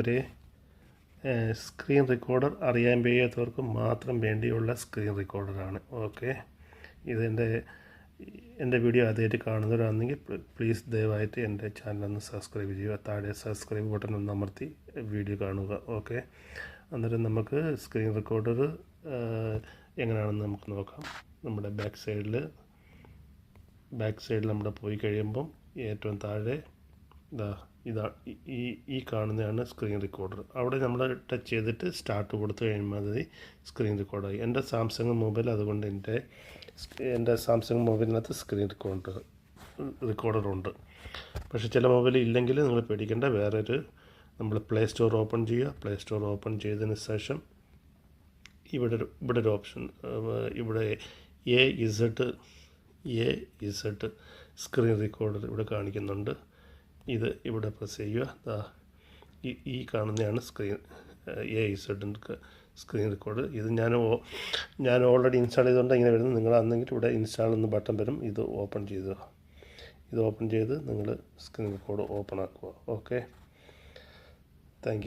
ഒരു screen recorder അറിയാൻ വയ്യാത്തവർക്ക് മാത്രം വേണ്ടിയുള്ള സ്ക്രീൻ റെക്കോർഡറാണ് ഓക്കെ? ഇതെന്റെ എന്റെ വീഡിയോ ആദ്യമായിട്ട് കാണുന്നവരാണെങ്കിൽ പ്ലീസ് ദയവായിട്ട് എന്റെ ചാനലൊന്ന് സബ്സ്ക്രൈബ് ചെയ്യുക. താഴെ സബ്സ്ക്രൈബ് ബട്ടൺ ഒന്ന് അമർത്തി വീഡിയോ കാണുക. ഓക്കെ? അന്നേരം നമുക്ക് സ്ക്രീൻ റെക്കോർഡർ എങ്ങനെയാണെന്ന് നമുക്ക് നോക്കാം. നമ്മുടെ ബാക്ക് സൈഡിൽ ബാക്ക് സൈഡിൽ നമ്മുടെ പോയി കഴിയുമ്പം ഏറ്റവും താഴെ ഇതാ ഇതാ ഈ- ഈ കാണുന്നതാണ് സ്ക്രീൻ റെക്കോർഡർ അവിടെ നമ്മൾ ടച്ച് ചെയ്തിട്ട് സ്റ്റാർട്ട് കൊടുത്തു കഴിയുമ്പോൾ മതി സ്ക്രീൻ റെക്കോർഡായി എന്റെ സാംസങ് മൊബൈൽ അതുകൊണ്ട് എന്റെ എന്റെ സാംസങ് മൊബൈലിനകത്ത് സ്ക്രീൻ റെക്കോർഡർ ഉണ്ട്. പക്ഷേ ചില മൊബൈൽ ഇല്ലെങ്കിൽ നിങ്ങൾ പേടിക്കേണ്ട. വേറൊരു നമ്മൾ പ്ലേ സ്റ്റോർ ഓപ്പൺ ചെയ്യുക. പ്ലേ സ്റ്റോർ ഓപ്പൺ ചെയ്തതിന് ശേഷം ഇവിടെ ഒരു ഇവിടെ ഒരു ഓപ്ഷൻ ഇവിടെ A Z A Z screen recorder ഇവിടെ കാണിക്കുന്നുണ്ട്. ഇത് ഇവിടെ പ്രസ് ചെയ്യുക. ഈ കാണുന്നതാണ് സ്ക്രീൻ എ ഇസഡിന്റെ സ്ക്രീൻ റെക്കോർഡ് ഇത് ഞാൻ ഞാൻ ഓൾറെഡി ഇൻസ്റ്റാൾ ചെയ്തുകൊണ്ട് ഇങ്ങനെ വരുന്നത് നിങ്ങൾ അന്നെങ്കിൽ ഇവിടെ ഇൻസ്റ്റാൾ എന്ന ബട്ടൺ വരും. ഇത് ഓപ്പൺ ചെയ്തു. ഇത് ഓപ്പൺ ചെയ്ത് നിങ്ങൾ സ്ക്രീൻ റെക്കോർഡ് ഓപ്പൺ ആക്കുക. Okay thank